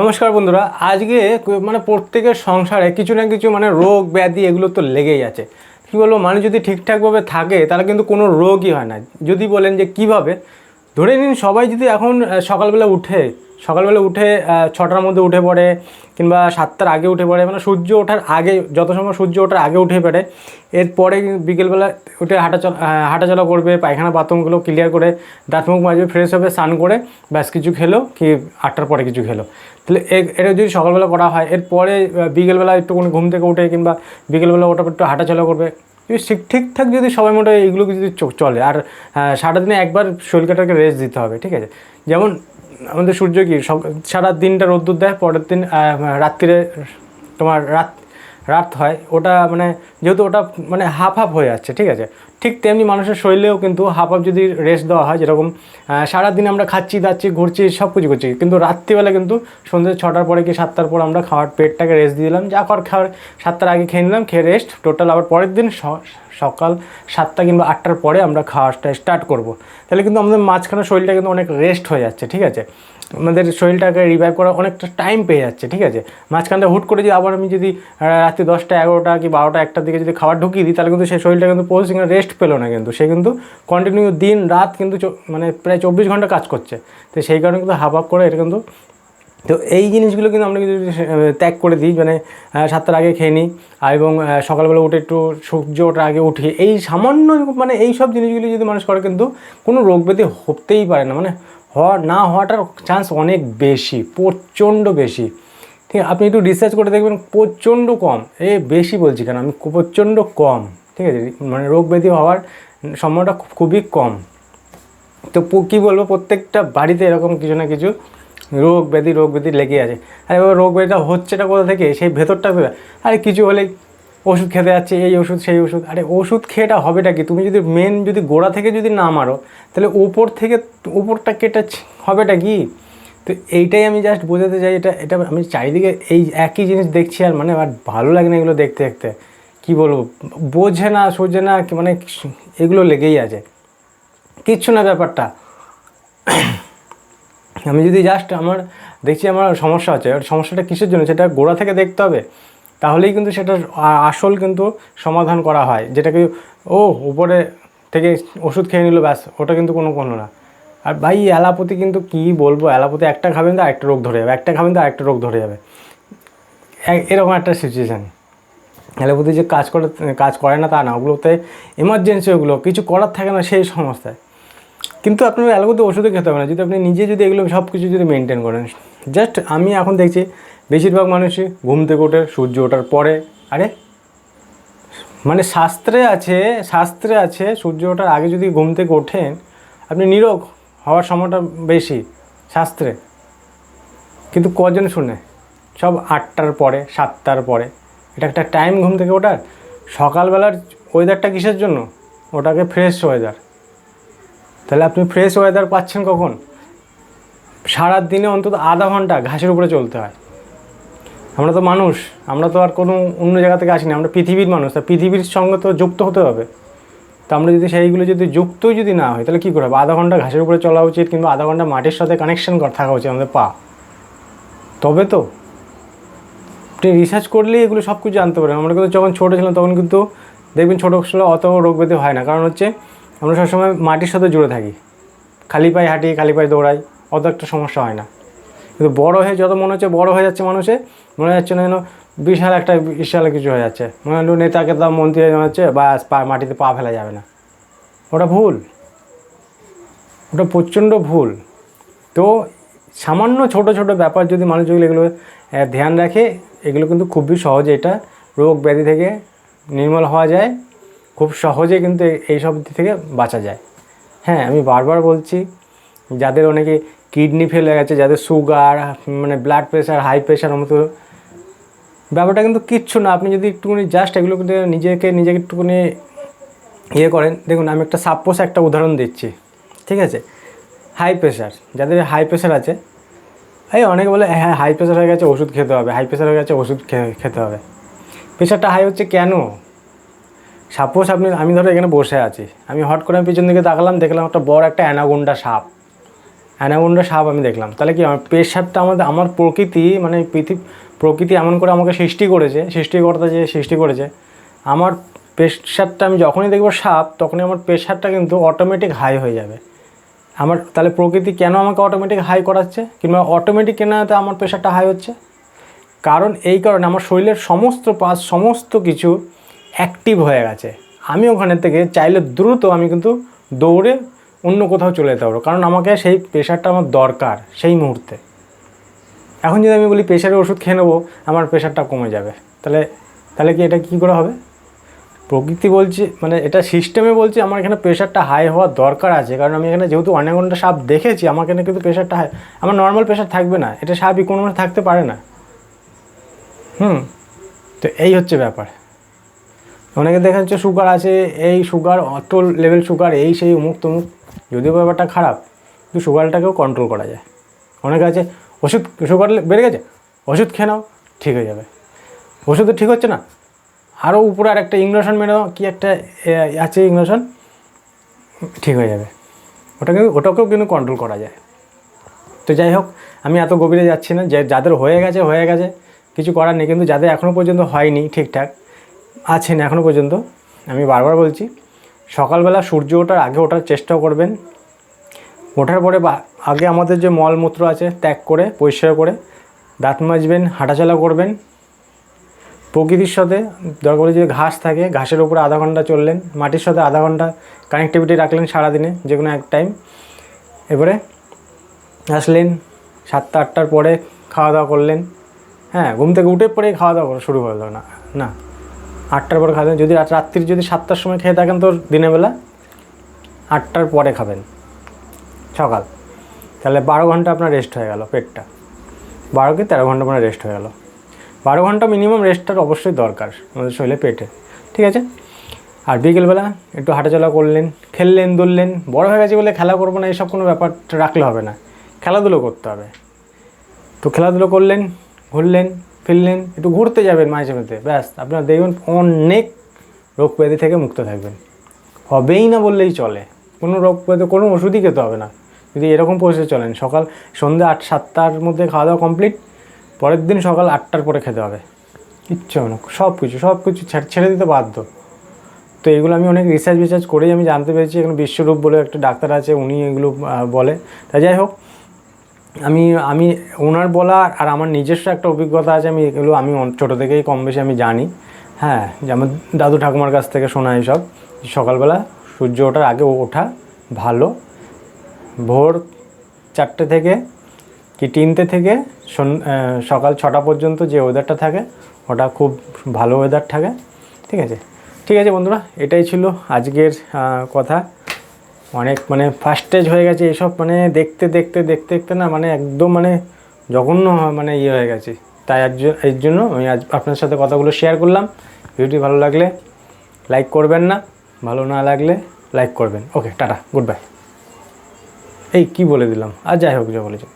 নমস্কার বন্ধুরা, আজকে মানে প্রত্যেকের সংসারে কিছু না কিছু মানে রোগ, ব্যাধি এগুলো তো লেগেই আছে। কী বলব, মানুষ যদি ঠিকঠাকভাবে থাকে, তাহলে কিন্তু কোনো রোগই হয় না। যদি বলেন যে কীভাবে ধরে নিন সবাই যদি এখন সকালবেলা উঠে সকালবেলা উঠে ছটার মধ্যে উঠে পড়ে, কিংবা সাতটার আগে উঠে পড়ে মানে সূর্য ওঠার আগে, যত সময় সূর্য ওঠার আগে উঠে পড়ে এরপরে বিকেলবেলা উঠে হাঁটা চলা হাঁটাচলা করবে, পায়খানা বাথরুমগুলো ক্লিয়ার করে, দাঁত মুখ মাজবে ফ্রেশ হবে স্নান করে, ব্যাস কিছু খেলো, কি আটটার পরে কিছু খেলো। তাহলে এটা যদি সকালবেলা করা হয় এরপরে বিকেলবেলা একটুখানি ঘুম থেকে উঠে, কিংবা বিকেলবেলা ওটা একটু হাঁটাচলা করবে যদি ঠিক ঠিকঠাক যদি সবাই মোটে এইগুলো যদি চলে আর আহ, সারাদিনে একবার শরীর কাটাকে রেস্ট দিতে হবে ঠিক আছে? যেমন আমাদের সূর্য কি সব সারা দিনটা রোদ্দুর দেয় পরের দিন রাত্রিরে তোমার রাত রাত হয়, ওটা মানে যেহেতু ওটা মানে হাফ হাফ হয়ে যাচ্ছে, ঠিক আছে? ঠিক তেমনি মানুষের শরীরেও কিন্তু হাফ হাফ যদি রেস্ট দেওয়া হয়, যেরকম সারাদিন আমরা খাচ্ছি, দাচ্ছি, ঘুরছি সব কিছু করছি, কিন্তু রাত্রিবেলা কিন্তু সন্ধ্যে ছটার পরে কি সাতটার পর আমরা খাওয়ার পেটটাকে রেস্ট দিয়ে দিলাম, যা কর খাওয়ার, সাতটার আগে খেয়ে নিলাম, খেয়ে রেস্ট টোটাল আবার পরের দিন সকাল সাতটা কিংবা আটটার পরে আমরা খাওয়াটা স্টার্ট করব। তাহলে কিন্তু আমাদের মাঝখানে শরীরটা কিন্তু অনেক রেস্ট হয়ে যাচ্ছে, ঠিক আছে? আমাদের শরীরটাকে রিভাইভ করা অনেকটা টাইম পেয়ে যাচ্ছে, ঠিক আছে? মাঝখানটা হুট করে যদি আবার আমি যদি রাত্রি দশটা, এগারোটা কি বারোটা একটার দিকে যদি খাবার ঢুকিয়ে দিই, তাহলে কিন্তু সেই শরীরটা কিন্তু প্রসেসিং রেস্ট পেল না কিন্তু। সে কিন্তু কন্টিনিউ দিন রাত কিন্তু মানে প্রায় চব্বিশ ঘণ্টা কাজ করছে। তো সেই কারণে কিন্তু হাফ হাফ করে এটা কিন্তু, তো এই জিনিসগুলো কিন্তু আমরা কিন্তু ত্যাগ করে দিই মানে সাতটার আগে খেয়ে নিই এবং সকালবেলা উঠে একটু সূর্য ওঠার আগে উঠি। এই সামান্য মানে এই সব জিনিসগুলি যদি মানুষ করে কিন্তু কোনো রোগ ব্যাধি হতেই পারে না। মানে হওয়া না হওয়াটার চান্স অনেক বেশি, প্রচণ্ড বেশি। ঠিক আপনি একটু রিসার্চ করে দেখবেন, প্রচণ্ড কম। এ বেশি বলছি কেন? আমি প্রচণ্ড কম। ঠিক আছে মানে রোগ ব্যাধি হওয়ার সম্ভাবনাটা খুবই কম। তো কী বলব, প্রত্যেকটা বাড়িতে এরকম কিছু না কিছু রোগ ব্যাধি রোগ ব্যাধি লেগে আছে। আর এবার রোগ ব্যাধিটা হচ্ছেটা কোথা থেকে? সেই ভেতরটা? আরে কিছু হলেই ওষুধ খেতে যাচ্ছে, এই ওষুধ, সেই ওষুধ। আরে ওষুধ খেয়েটা হবেটা কি? তুমি যদি মেন যদি গোড়া থেকে যদি না মারো, তাহলে উপর থেকে উপরটা কেটে হবেটা কি? তো এইটাই আমি জাস্ট বোঝাতে চাই, এটা এটা আমি চারিদিকে এই একই জিনিস দেখছি আর মানে আর ভালো লাগে না এগুলো দেখতে দেখতে। কী বলব? বোঝে না সোঝে না মানে এগুলো লেগেই আছে। কিচ্ছু না ব্যাপারটা। আমি যদি জাস্ট আমার, দেখছি আমার সমস্যা আছে, আর সমস্যাটা কিসের জন্য? সেটা গোড়া থেকে দেখতে হবে। তাহলেই কিন্তু সেটা আসল কিন্তু সমাধান করা হয়। যেটাকে ও, উপরে থেকে ওষুধ খেয়ে নিল, ব্যাস, ওটা কিন্তু কোনো কোনো না। আর ভাই অ্যালাপতি কিন্তু কী বলব? অ্যালাপতি একটা খাবেন তো আরেকটা রোগ ধরে যাবে। একটা খাবেন তো আরেকটা রোগ ধরে যাবে। এরকম একটা সিচুয়েশান অ্যালোপ্যাথি যে কাজ করে কাজ করে না তা না, ওগুলোতে এমার্জেন্সি ওগুলো, কিছু করার থাকে না সেই সমস্যায়। কিন্তু আপনার অ্যালোপ্যাথি ওষুধে খেতে হবে না। যদি আপনি নিজে যদি এগুলো সব কিছু যদি মেনটেন করেন। জাস্ট আমি এখন দেখছি বেশিরভাগ মানুষই ঘুম থেকে ওঠে, সূর্য ওঠার পরে। আরে মানে শাস্ত্রে আছে শাস্ত্রে আছে, সূর্য ওঠার আগে যদি ঘুম থেকে ওঠেন, আপনি নিরোগ হওয়ার সময়টা বেশি, শাস্ত্রে। কিন্তু কজন শুনে? সব আটটার পরে, সাতটার পরে। এটা একটা টাইম ঘুম থেকে ওঠার। সকালবেলার ওয়েদারটা কিসের জন্য? ওটাকে ফ্রেশ ওয়েদার তাহলে আপনি ফ্রেশ ওয়েদার পাচ্ছেন কখন? সারা দিনে অন্তত আধা ঘণ্টা ঘাসের উপরে চলতে হয়। আমরা তো মানুষ, আমরা তো আর কোনো অন্য জায়গা থেকে আসিনি, আমরা পৃথিবীর মানুষ, তা পৃথিবীর সঙ্গে তো যুক্ত হতে হবে। তো আমরা যদি সেইগুলো যদি যুক্তই যদি না হয়, তাহলে কী করে হবে? আধা ঘণ্টা ঘাসের উপরে চলা উচিত কিংবা আধা ঘণ্টা মাটির সাথে কানেকশন থাকা উচিত আমাদের পা। তবে তো, আপনি রিসার্চ করলেই এগুলো সব কিছু জানতে পারেন আমরা কিন্তু যখন ছোটো ছিলাম তখন কিন্তু দেখবেন ছোটো ছিল অত রোগ ব্যাধি হয় না। কারণ হচ্ছে, আমরা সবসময় মাটির সাথে জুড়ে থাকি। খালি পায়ে হাঁটি, খালি পায়ে দৌড়াই, অত একটা সমস্যা হয় না। কিন্তু বড় হয়ে যত মনে হচ্ছে বড় হয়ে যাচ্ছে মানুষে, মনে হচ্ছে না যেন বিশাল একটা বিশাল কিছু হয়ে যাচ্ছে। মনে হলো নেতাকে তার মন্ত্রী মনে হচ্ছে বা পা মাটিতে পা ফেলা যাবে না। ওটা ভুল। ওটা প্রচণ্ড ভুল। তো সামান্য ছোট ছোট ব্যাপার যদি মানুষ যেগুলো এগুলো ধ্যান রাখে, এগুলো কিন্তু খুবই সহজে এটা রোগ ব্যাধি থেকে নির্মল হওয়া যায়। খুব সহজে কিন্তু এই- এই সব দিক থেকে বাঁচা যায়। হ্যাঁ আমি বারবার বলছি, যাদের অনেকে কিডনি ফেলে গেছে, যাদের সুগার মানে ব্লাড প্রেশার হাই প্রেশার মতো ব্যাপারটা কিন্তু কিচ্ছু না। আপনি যদি একটুখানি জাস্ট এগুলো নিজেকে নিজেকে একটুখানি ইয়ে করেন। দেখুন, আমি একটা সাপোজ একটা উদাহরণ দিচ্ছি, ঠিক আছে? হাই প্রেশার যাদের হাই প্রেশার আছে, এই অনেকে বলে হ্যাঁ হাই প্রেশার হয়ে গেছে, ওষুধ খেতে হবে। হাই প্রেশার হয়ে গেছে, ওষুধ খেতে হবে। প্রেশারটা হাই হচ্ছে কেন? সাপোজ আপনি, আমি ধরো এখানে বসে আছি। আমি হট করে আমি পিছন দিকে তাকালাম, দেখলাম একটা বড় একটা অ্যানাগুন্ডা সাপ। অ্যানাকোন্ডা সাপ আমি দেখলাম। তাহলে কি আমার প্রেশারটা আমাদের, আমার প্রকৃতি মানে পৃথিবী, প্রকৃতি এমন করে আমাকে সৃষ্টি করেছে, সৃষ্টিকর্তা যে সৃষ্টি করেছে, আমার প্রেশারটা আমি যখনই দেখব সাপ, তখনই আমার প্রেশারটা কিন্তু অটোমেটিক হাই হয়ে যাবে। আমার, তাহলে প্রকৃতি কেন আমাকে অটোমেটিক হাই করাচ্ছে? কিংবা অটোমেটিক কেন এতে আমার প্রেশারটা হাই হচ্ছে? কারণ এই কারণে আমার শরীরের সমস্ত পাস সমস্ত কিছু অ্যাক্টিভ হয়ে গেছে। আমি ওখানে থেকে চাইলে দ্রুত আমি কিন্তু দৌড়ে অন্য কোথাও চলে যেতে পারব। কারণ আমাকে সেই প্রেশারটা আমার দরকার সেই মুহূর্তে। এখন যদি আমি বলি প্রেশারের ওষুধ খেয়ে নেব, আমার প্রেশারটা কমে যাবে। তাহলে তাহলে কি এটা কী করে হবে? প্রকৃতি বলছে মানে এটা সিস্টেমে বলছে, আমার এখানে প্রেশারটা হাই হওয়ার দরকার আছে। কারণ আমি এখানে যেহেতু অনেক ঘণ্টা সাপ দেখেছি, আমার এখানে কিন্তু প্রেশারটা হাই আমার নর্মাল প্রেশার থাকবে না। এটা স্বাভাবিক কোনো মানুষ থাকতে পারে না। হুম? তো এই হচ্ছে ব্যাপার। অনেকে দেখা যাচ্ছে সুগার আছে, এই সুগার অত লেভেল সুগার এই সেই অমুক তমুক যদিও ব্যাপারটা খারাপ, কিন্তু সুগারটাকেও কন্ট্রোল করা যায়। অনেকে আছে, ওষুধ, সুগার বেড়ে গেছে, ওষুধ খেয়ে নাও, ঠিক হয়ে যাবে। ওষুধ ঠিক হচ্ছে না। আরও উপরে আর একটা ইংরেশন মেরে কি একটা আছে ইংরেশন ঠিক হয়ে যাবে। ওটাকে ওটাকেও কিন্তু কন্ট্রোল করা যায়। তো যাই হোক, আমি এত গভীরে যাচ্ছি না, যে যাদের হয়ে গেছে হয়ে গেছে, কিছু করার নেই, কিন্তু যাদের এখনও পর্যন্ত হয়নি ঠিকঠাক, আছেন এখনও পর্যন্ত, আমি বারবার বলছি সকালবেলা সূর্য ওঠার আগে ওঠার চেষ্টা করবেন। ওঠার পরে বা, আগে আমাদের যে মলমূত্র আছে ত্যাগ করে, পরিষ্কার করে, দাঁত মাজবেন, হাঁটাচলা করবেন। প্রকৃতির সাথে, দরকার যদি ঘাস থাকে, ঘাসের উপরে আধা ঘণ্টা চললেন, মাটির সাথে আধা ঘণ্টা কানেক্টিভিটি রাখলেন সারাদিনে, যে কোনো এক টাইম এবারে আসলেন, সাতটা, আটটার পরে খাওয়া দাওয়া করলেন। হ্যাঁ ঘুম থেকে উঠে পরে খাওয়া দাওয়া করা শুরু হলো না না। আটটার পরে খাবেন। যদি রাত- রাত্রির যদি সাতটার সময় খেয়ে থাকেন তো দিনের বেলা, আটটার পরে খাবেন। সকাল। তাহলে বারো ঘণ্টা আপনার রেস্ট হয়ে গেল পেটটা। বারো কি তেরো ঘণ্টা আপনার রেস্ট হয়ে গেল। বারো ঘণ্টা মিনিমাম রেস্টটার অবশ্যই দরকার আমাদের শরীরে পেটে। ঠিক আছে? আর বিকেলবেলা একটু হাঁটাচলা করলেন, খেললেন দুললেন বড় হয়ে গেছে বলে খেলা করব না এইসব কোনো ব্যাপার রাখলে হবে না। খেলাধুলো করতে হবে। তো খেলাধুলো করলেন, ঘুরলেন ফিরলেন একটু ঘুরতে যাবেন মাঝে মধ্যে, ব্যাস। আপনার দেখবেন অনেক রোগ ব্যাধি থেকে মুক্ত থাকবেন। হবেই না বললেই চলে। কোনো রোগ ব্যাধি কোনো ওষুধই খেতে হবে না। যদি এরকম পরিস্থিতি চলেন, সকাল সন্ধ্যে আট, সাতটার মধ্যে খাওয়া দাওয়া কমপ্লিট পরের দিন সকাল আটটার পরে খেতে হবে। ইচ্ছে হবে না সব কিছু সব কিছু ছেড়ে- দিতে বাধ্য। তো এগুলো আমি অনেক রিসার্চ রিসার্চ করেই আমি জানতে পেরেছি। এখানে বিশ্বরূপ বলে একটা ডাক্তার আছে, উনি এগুলো বলে। তা যাই হোক আমি আমি ওনার বলা আর আমার নিজস্ব একটা অভিজ্ঞতা আছে, আমি এগুলো, আমি ছোটো থেকেই কম বেশি আমি জানি। হ্যাঁ যে আমার দাদু ঠাকুমার কাছ থেকে শোনা এইসব সকালবেলা সূর্য ওঠার আগে ওঠা ভালো। ভোর চারটে থেকে কি তিনটে থেকে সকাল ছটা পর্যন্ত যে ওয়েদারটা থাকে, ওটা খুব ভালো ওয়েদার থাকে। ঠিক আছে? ঠিক আছে বন্ধুরা, এটাই ছিল আজকের কথা। অনেক মানে ফাস্টেজ হয়ে গেছে এসব মানে দেখতে দেখতে দেখতে দেখতে না মানে একদম মানে জঘন্য মানে ইয়ে হয়ে গেছে। তাই এর জন্য আমি আজ আপনার সাথে কথাগুলো শেয়ার করলাম। ভিডিওটি ভালো লাগলে লাইক করবেন না, ভালো না লাগলে লাইক করবেন। ওকে টাটা গুড বাই এই কি বলে দিলাম? আর যাই হোক, যা বলেছি